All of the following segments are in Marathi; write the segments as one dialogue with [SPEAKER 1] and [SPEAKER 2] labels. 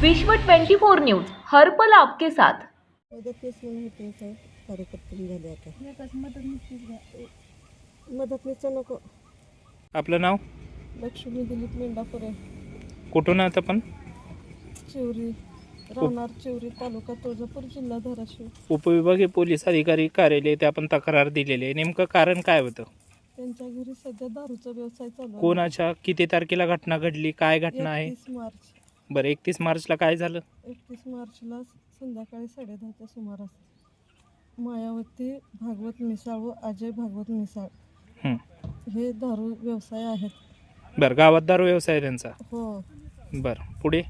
[SPEAKER 1] विश्व 24 न्यूज हर्पल आपके साथ.
[SPEAKER 2] होते कार्यकर्ते झाले आता. नको.
[SPEAKER 3] आपलं नाव?
[SPEAKER 2] लक्ष्मी दिलीप मेंढापुरे.
[SPEAKER 3] कुठून आहात आपण
[SPEAKER 2] चिवरी. राहणार चिवरी तालुका तुळजापूर जिल्हा धाराशिव.
[SPEAKER 3] उपविभागीय पोलीस अधिकारी कार्यालय ते आपण तक्रार दिलेली आहे. नेमकं कारण काय होतं?
[SPEAKER 2] त्यांच्या घरी सध्या दारूचा व्यवसाय चालू आहे.
[SPEAKER 3] कोणाच्या? किती तारखेला घटना घडली? काय घटना आहे?
[SPEAKER 2] 31 मार्च.
[SPEAKER 3] बरं एकतीस मार्चला काय झालं?
[SPEAKER 2] एकतीस मार्चला संध्याकाळी साडेदहाच्या सुमारास मायावती भागवत मिसाळ व अजय भागवत मिसाळ
[SPEAKER 3] हं.
[SPEAKER 2] हे दारू व्यवसाय आहेत.
[SPEAKER 3] बरं गावात दारू व्यवसाय आहे त्यांचा?
[SPEAKER 2] हो.
[SPEAKER 3] बरं पुढे?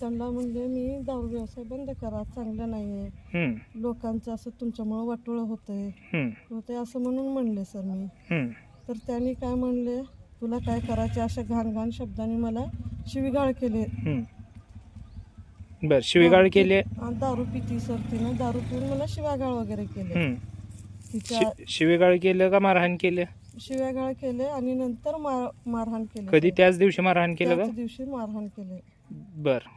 [SPEAKER 2] त्यांना म्हणले मी दारू व्यवसाय बंद करा चांगलं नाही आहे
[SPEAKER 3] हं,
[SPEAKER 2] लोकांचं असं तुमच्यामुळं वाटोळं होतंय.
[SPEAKER 3] हं,
[SPEAKER 2] होते असं म्हणून म्हणले सर मी.
[SPEAKER 3] हं.
[SPEAKER 2] तर त्यांनी काय म्हणले तुला काय करायचे अशा घाण घाण शब्दांनी मला शिवीगाळ केले.
[SPEAKER 3] बरं शिवीगाळ केली
[SPEAKER 2] आणि दारू पिती सर तिनं दारू पिऊन मला शिवागाळ वगैरे केले. तिच्या
[SPEAKER 3] शि- शिवीगाळ केलं का मारहाण केलं
[SPEAKER 2] शिव्यागाळ केले आणि नंतर मार मारहाण केले
[SPEAKER 3] कधी? त्याच दिवशी मारहाण केलं
[SPEAKER 2] त्याच
[SPEAKER 3] का?
[SPEAKER 2] दिवशी मारहाण केले
[SPEAKER 3] बरं.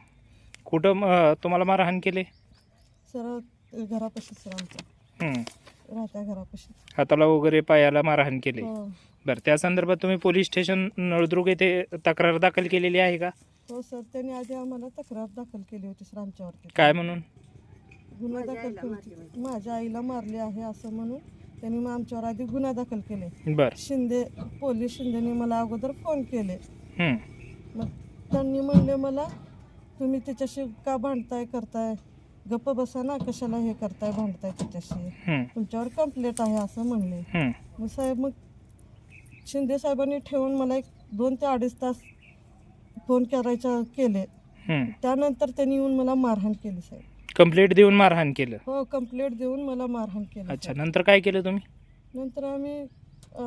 [SPEAKER 3] कुठं तुम्हाला मारहाण केले
[SPEAKER 2] सर घरापाशी सर आमच्या
[SPEAKER 3] हं.
[SPEAKER 2] राहत्या घरापाशी.
[SPEAKER 3] हाताला वगैरे पायाला मारहाण केले.
[SPEAKER 2] हो.
[SPEAKER 3] बरं त्या संदर्भात तुम्ही पोलीस स्टेशन नळदुर्ग येथे तक्रार दाखल केलेली आहे का?
[SPEAKER 2] हो सर त्यांनी आधी आम्हाला तक्रार दाखल केली होती सर आमच्यावरती.
[SPEAKER 3] काय म्हणून?
[SPEAKER 2] गुन्हा दाखल केला माझ्या आईला मारले आहे असं म्हणून त्यांनी मग आमच्यावर आधी गुन्हा दाखल केले.
[SPEAKER 3] बरं.
[SPEAKER 2] शिंदे पोलीस शिंदेने मला अगोदर फोन केले. मग त्यांनी म्हणले मला तुम्ही त्याच्याशी का भांडताय करताय? गप्प बसा ना कशाला हे करताय भांडताय त्याच्याशी. तुमच्यावर कंप्लेंट आहे असं म्हणले. मग साहेब मग शिंदे साहेबांनी ठेवून मला एक दोन ते अडीच तास फोन करायचा केले. त्यानंतर त्यांनी येऊन मला मारहाण केली साहेब.
[SPEAKER 3] कंप्लेंट देऊन मारहाण केलं?
[SPEAKER 2] हो कंप्लेंट देऊन मला मारहाण केली
[SPEAKER 3] अच्छा नंतर काय केलं तुम्ही?
[SPEAKER 2] नंतर आम्ही अ,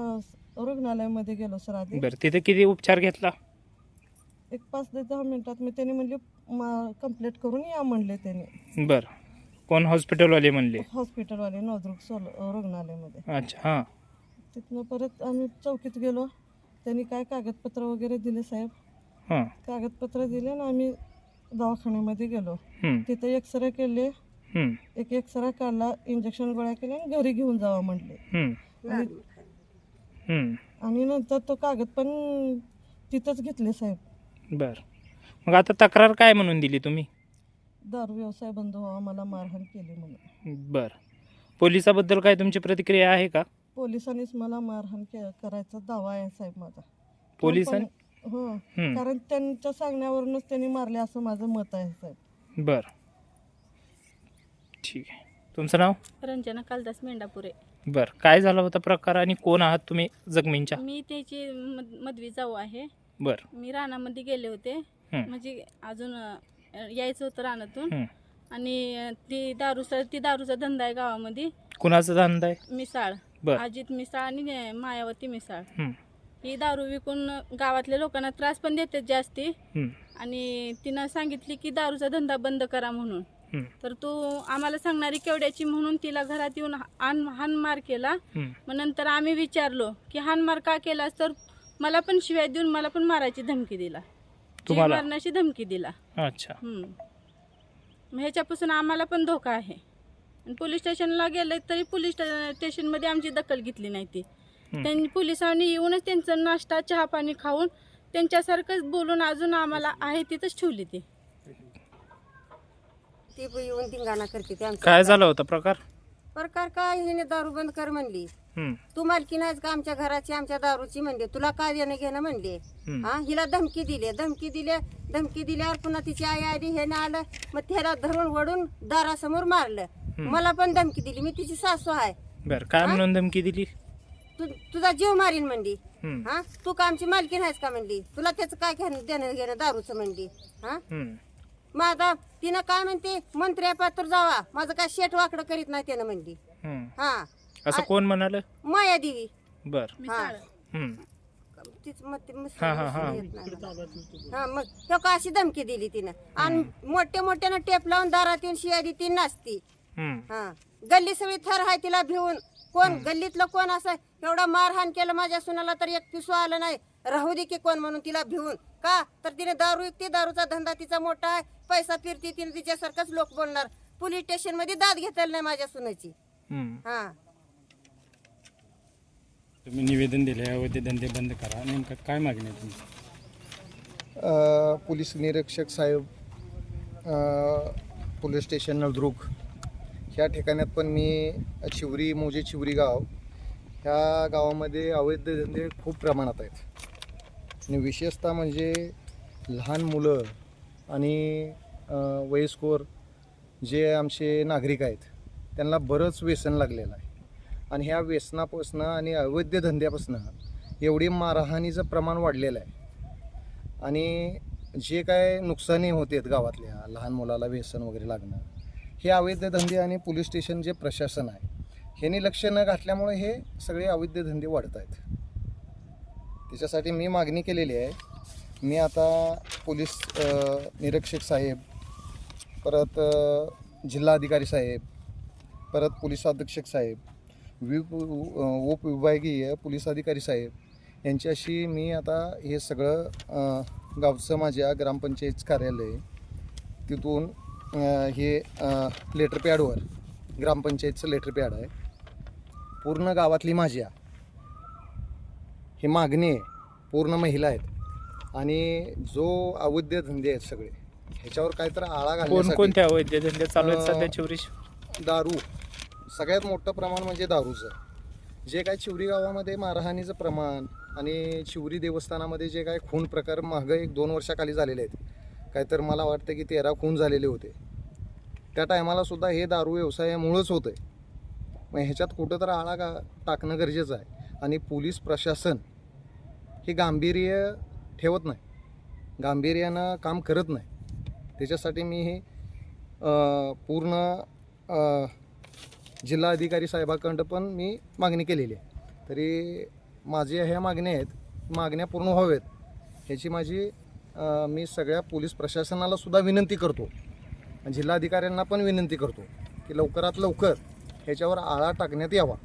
[SPEAKER 2] रुग्णालयामध्ये गेलो सर आधी.
[SPEAKER 3] बरं तिथे किती उपचार घेतला?
[SPEAKER 2] एक पाच ते दहा मिनिटात मी त्यांनी म्हणले कंप्लीट करून या म्हणले त्यांनी.
[SPEAKER 3] बरं. कोण? हॉस्पिटलवाले म्हणले.
[SPEAKER 2] हॉस्पिटलवाले नवदुर्ग सोल रुग्णालयामध्ये.
[SPEAKER 3] अच्छा हां.
[SPEAKER 2] तिथनं परत आम्ही चौकीत गेलो. त्यांनी काय कागदपत्र वगैरे दिले साहेब?
[SPEAKER 3] हां.
[SPEAKER 2] कागदपत्र दिले आणि आम्ही दवाखान्यामध्ये गेलो. तिथे एक्सरे केले. एक एक्सरे काढला इंजेक्शन गोळ्या केल्या आणि घरी घेऊन जावा म्हटले. आणि. आणि नंतर तो कागद पण तिथंच घेतले साहेब.
[SPEAKER 3] बरं. मग आता तक्रार काय म्हणून दिली तुम्ही?
[SPEAKER 2] दारू व्यवसाय बंद व्हावा मला मारहाण केली म्हणून.
[SPEAKER 3] बरं. पोलिसाबद्दल काय तुमची प्रतिक्रिया आहे का?
[SPEAKER 2] पोलिसांनीच मला मारहाण के करायचा दावा आहे साहेब माझा.
[SPEAKER 3] पोलिसांनी?
[SPEAKER 2] हो.
[SPEAKER 3] हं.
[SPEAKER 2] कारण त्यांच्या सांगण्यावरूनच त्यांनी मारले असं माझं मत आहे साहेब.
[SPEAKER 3] बरं. ठीक आहे. तुमचं नाव?
[SPEAKER 4] रंजना कालदास मेंढापुरे.
[SPEAKER 3] बरं. काय झाला होता प्रकार आणि कोण आहात तुम्ही जखमींच्या?
[SPEAKER 4] मी त्याची मद मदवी जाऊ आहे.
[SPEAKER 3] बरं
[SPEAKER 4] मी रानामध्ये गेले होते
[SPEAKER 3] हं.
[SPEAKER 4] म्हणजे अजून अ, यायचं होतं रानातून
[SPEAKER 3] हं.
[SPEAKER 4] आणि अ, ती दारूचा ती दारूचा धंदा आहे गावामध्ये
[SPEAKER 3] कुणाचा धंदा आहे
[SPEAKER 4] मिसाळ
[SPEAKER 3] बरं
[SPEAKER 4] अजित मिसाळ आणि अ, मायावती मिसाळ
[SPEAKER 3] हं.
[SPEAKER 4] ही दारू विकून गावातल्या लोकांना त्रास पण देते जास्ती
[SPEAKER 3] हं.
[SPEAKER 4] आणि तिनं सांगितली की दारूचा धंदा बंद करा म्हणून
[SPEAKER 3] हं.
[SPEAKER 4] तर तू आम्हाला सांगणारी केवड्याची म्हणून तिला घरात येऊन हान हानमार केला
[SPEAKER 3] हं.
[SPEAKER 4] मग नंतर आम्ही विचारलो की हानमार का केलास तर मला पण शिव्या देऊन मला पण मारायची धमकी दिला. जीव
[SPEAKER 3] तुम्हाला?
[SPEAKER 4] मारण्याची धमकी दिला.
[SPEAKER 3] अच्छा.
[SPEAKER 4] हम्म. मग ह्याच्यापासून आम्हाला पण धोका आहे. आणि पोलीस स्टेशनला गेले तरी पोलीस स्टे- स्टेशनमध्ये आमची दखल घेतली नाही ती. त्यांनी पोलिसांनी येऊनच त्यांचं नाश्ता चहा पाणी खाऊन त्यांच्यासारखंच बोलून अजून आम्हाला आहे तिथंच ठेवली ती.
[SPEAKER 5] ती पण येऊन धिंगाणा करते ते
[SPEAKER 3] काय झाला होता प्रकार?
[SPEAKER 5] प्रकार काय हिने दारू बंद कर म्हणली. तू मालकी नाहीस का आमच्या घराची आमच्या दारूची म्हणली? तुला काय देणं घेणं म्हणले?
[SPEAKER 3] हं.
[SPEAKER 5] हा हिला धमकी दिली धमकी दिली धमकी दिल्यावर पुन्हा तिची आई आली हे ना आलं मग त्याला धरून वडून दारासमोर मारलं. मला पण धमकी दिली मी तिची सासू आहे.
[SPEAKER 3] बरं काय म्हणून धमकी दिली?
[SPEAKER 5] तू तुझा जीव मारीन म्हणली.
[SPEAKER 3] हं.
[SPEAKER 5] हा? तू का आमची मालकी नाहीस का म्हणली? तुला त्याचं काय घेणं देणं घेणं दारूचं म्हणली? हा?
[SPEAKER 3] हं.
[SPEAKER 5] मग आता तिनं काय म्हणते? मंत्री पात्र जावा. माझं काय शेट वाकडं करीत नाही त्यानं म्हणली.
[SPEAKER 3] हं.
[SPEAKER 5] हा.
[SPEAKER 3] असं कोण म्हणाल?
[SPEAKER 5] माया देवी.
[SPEAKER 3] बरं. हं.
[SPEAKER 5] तीच मग ते मुस-
[SPEAKER 3] हा, हा, हा.
[SPEAKER 5] मुसली येत नाही मला. हा मग तो का अशी धमकी दिली तिनं? आणि मोठ्या मोठ्यानं टेप लावून दारात येऊन शिया ती नसती.
[SPEAKER 3] हं.
[SPEAKER 5] हा. गल्ली सगळी थर हाय तिला भिवून. कोण? गल्लीतलं कोण असं एवढा मारहाण केलं माझ्या सुनाला तर एक पिसू आलं नाही. राहू दे की कोण म्हणून तिला भिवून. का? तर तिने दारू विकते दारूचा धंदा तिचा मोठा आहे. पैसा फिरते तिने तिच्यासारखंच लोक बोलणार. पोलीस स्टेशनमध्ये दाद घेतलेली नाही माझ्या सुनाची. हा.
[SPEAKER 6] तुम्ही निवेदन दिले अवैध धंदे बंद करा. नेमकं काय मागणी आहे तुमची?
[SPEAKER 7] अ, पोलीस निरीक्षक साहेब अ, पोलीस स्टेशन नळदुर्ग. ह्या ठिकाणात पण मी चिवरी मोजे चिवरी गाव ह्या गावामध्ये अवैध धंदे खूप प्रमाणात आहेत. आणि विशेषतः म्हणजे लहान मुलं आणि वयस्कोर जे आमचे नागरिक आहेत त्यांना बरंच व्यसन लागलेलं आहे. आणि ह्या व्यसनापासनं आणि अवैध धंद्यापासनं एवढी मारहाणीचं प्रमाण वाढलेलं आहे. आणि जे काय नुकसानी होते गावातल्या लहान मुलाला व्यसन वगैरे लागणं हे अवैध धंदे आणि पोलीस स्टेशन जे प्रशासन आहे ह्यांनी लक्ष न घातल्यामुळे हे सगळे अवैध धंदे वाढत आहेत. त्याच्यासाठी मी मागणी केलेली आहे. मी आता पोलीस निरीक्षक साहेब परत जिल्हाधिकारी साहेब परत पोलीस अधीक्षक साहेब वि उपविभागीय पोलीस अधिकारी साहेब यांच्याशी मी आता हे सगळं गावचं माझ्या ग्रामपंचायत कार्यालय तिथून हे लेटर पॅडवर ग्रामपंचायतचं लेटर पॅड आहे. पूर्ण गावातली माझ्या ही मागणी आहे. पूर्ण महिला आहेत. आणि जो अवैध धंदे आहेत सगळे ह्याच्यावर काहीतरी आळा घालण्यासाठी
[SPEAKER 3] अवैध धंदे चालू आहेत सध्या चिवरी?
[SPEAKER 7] दारू. सगळ्यात मोठं प्रमाण म्हणजे दारूचं. जे काय चिवरी गावामध्ये मारहाणीचं प्रमाण आणि चिवरी देवस्थानामध्ये जे काय खून प्रकार मागं एक दोन वर्षाखाली झालेले आहेत. काय तर मला वाटतं की तेरा खून झालेले होते. त्या टायमाला सुद्धा हे दारू व्यवसायामुळंच होतं आहे मग ह्याच्यात कुठं तर आळा का टाकणं गरजेचं आहे. आणि पोलीस प्रशासन हे गांभीर्य ठेवत नाही. गांभीर्यानं काम करत नाही. त्याच्यासाठी मी हे पूर्ण जिल्हा जिल्हाधिकारी साहेबाकडं पण मी मागणी केलेली आहे. तरी माझ्या ह्या मागण्या आहेत मागण्या पूर्ण व्हावेत ह्याची माझी मी सगळ्या पोलीस प्रशासनाला सुद्धा विनंती करतो. आणि जिल्हाधिकाऱ्यांना पण विनंती करतो की लवकरात लवकर ह्याच्यावर आळा टाकण्यात यावा.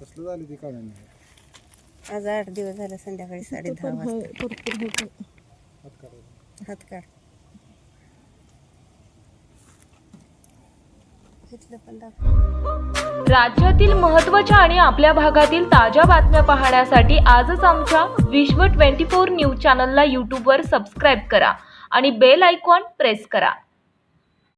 [SPEAKER 7] कसलं झालं ते काढायला
[SPEAKER 5] आज आठ दिवस झाले संध्याकाळी साडे दहा वाजता.
[SPEAKER 2] होतं.
[SPEAKER 5] काढ.
[SPEAKER 1] राज्यातील महत्त्वाच्या आणि आपल्या भागातील ताज्या बातम्या पाहण्यासाठी आजच आमच्या विश्व 24 न्यूज चॅनलला यूट्यूबवर सबस्क्राईब करा आणि बेल आयकॉन प्रेस करा.